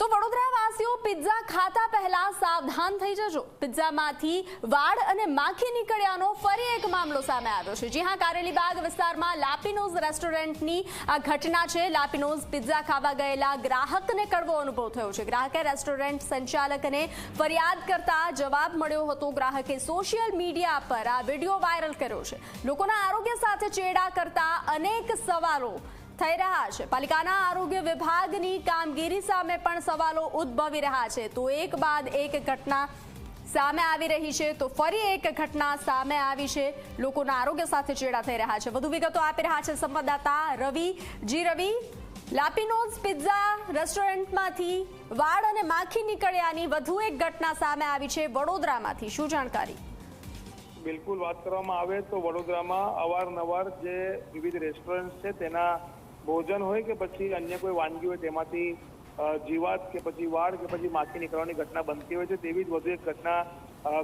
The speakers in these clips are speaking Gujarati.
તો વડોદરા વાસીઓ પિઝા ખાતા પહેલા સાવધાન થઈ જજો. પિઝામાંથી વાળ અને માખી નીકળ્યાનો ફરી એક મામલો સામે આવ્યો છે. જી હા કારેલીબાગ વિસ્તારમાં લાપીનોઝ રેસ્ટોરન્ટની આ ઘટના છે. લાપીનોઝ પિઝા ખાવા ગયેલા ગ્રાહકને કડવો અનુભવ થયો છે. ગ્રાહકે રેસ્ટોરન્ટ સંચાલકને ફરિયાદ કરતા જવાબ મળ્યો હતો. ગ્રાહકે સોશિયલ મીડિયા પર આ વીડિયો વાયરલ કર્યો છે. લોકોના આરોગ્ય સાથે ચેડા કરતા અનેક સવાલો થઈ રહ્યા છે. પાલિકાના આરોગ્ય વિભાગની કામગીરી સામે પણ સવાલો ઉદ્ભવી રહ્યા છે. તો એક બાદ એક ઘટના સામે આવી રહી છે. તો ફરી એક ઘટના સામે આવી છે. લોકોના આરોગ્ય સાથે ચેડા થઈ રહ્યા છે. વધુ વિગતો આપી રહ્યા છે સંવાદદાતા રવિ. જી રવિ, લાપીનોઝ પિઝા રેસ્ટોરન્ટમાંથી વાળ અને માખી નીકળ્યાની વધુ એક ઘટના સામે આવી છે વડોદરામાંથી. શું જાણકારી? બિલકુલ વાત કરવામાં આવે તો વડોદરામાં અવારનવાર જે વિવિધ રેસ્ટોરન્ટ છે તેના ભોજન હોય કે પછી અન્ય કોઈ વાનગી હોય તેમાંથી જીવાત કે પછી વાળ કે પછી માખી નીકળવાની ઘટના બનતી હોય છે તેવી જ વધુ એક ઘટના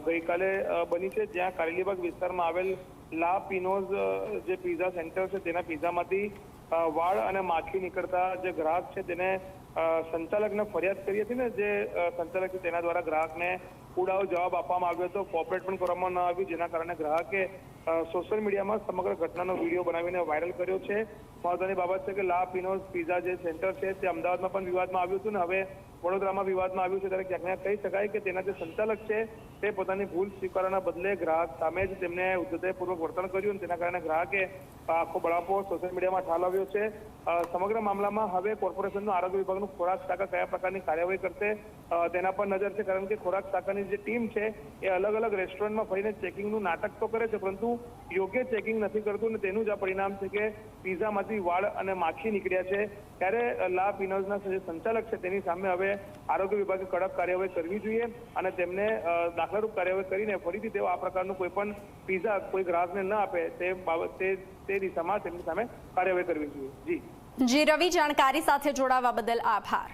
ગઈકાલે બની છે જ્યાં કારેલીબાગ વિસ્તારમાં આવેલ લા પિનોઝ જે પિઝા સેન્ટર છે તેના પિઝામાંથી વાળ અને માખી નીકળતા જે ગ્રાહક છે તેને સંચાલકને ફરિયાદ કરી હતી ને જે સંચાલક છે તેના દ્વારા ગ્રાહકને ઉડાવ જવાબ આપવામાં આવ્યો હતો. કોપરેટ પણ કરવામાં ન આવ્યું, જેના કારણે ગ્રાહકે સોશિયલ મીડિયામાં સમગ્ર ઘટનાનો વીડિયો બનાવીને વાયરલ કર્યો છે. મહત્વની બાબત છે કે લા પિનોઝ પિઝા જે સેન્ટર છે તે અમદાવાદમાં પણ વિવાદમાં આવ્યું હતું ને હવે વડોદરામાં વિવાદમાં આવ્યું છે ત્યારે ક્યાંક કહી શકાય કે તેના જે સંચાલક છે, તે પોતાની ભૂલ સ્વીકારવાના બદલે ગ્રાહક સામે જ તેમને ઉદ્ધતપૂર્વક વર્તન કર્યું અને તેના કારણે ગ્રાહકે આખો બળાપો સોશિયલ મીડિયામાં ઠાલવ્યો છે. સમગ્ર મામલામાં હવે કોર્પોરેશનનું આરોગ્ય વિભાગનું ખોરાક શાખા કયા પ્રકારની કાર્યવાહી કરશે તેના પર નજર છે કારણ કે ખોરાક શાખાની જે ટીમ છે, એ અલગ અલગ રેસ્ટોરન્ટમાં ફરીને ચેકિંગનું નાટક તો કરે છે, પરંતુ યોગ્ય ચેકિંગ નથી કરતું અને તેનું જ આ પરિણામ છે કે પિઝામાંથી વાળ અને માખી નીકળ્યા છે. ત્યારે લા પિનોઝના જે સંચાલક છે તેની સામે હવે આરોગ્ય વિભાગે કડક કાર્યવાહી કરવી જોઈએ અને તેમને દાખલારૂપ કાર્યવાહી કરીને ફરીથી તેઓ આ પ્રકારનું કોઈ પણ પીઝા કોઈ ગ્રાહકને ન આપે તે બાબતે તે દિશામાં તેમની સામે કાર્યવાહી કરવી જોઈએ. જી. જી, રવિ જાણકારી સાથે જોડાવા બદલ આભાર.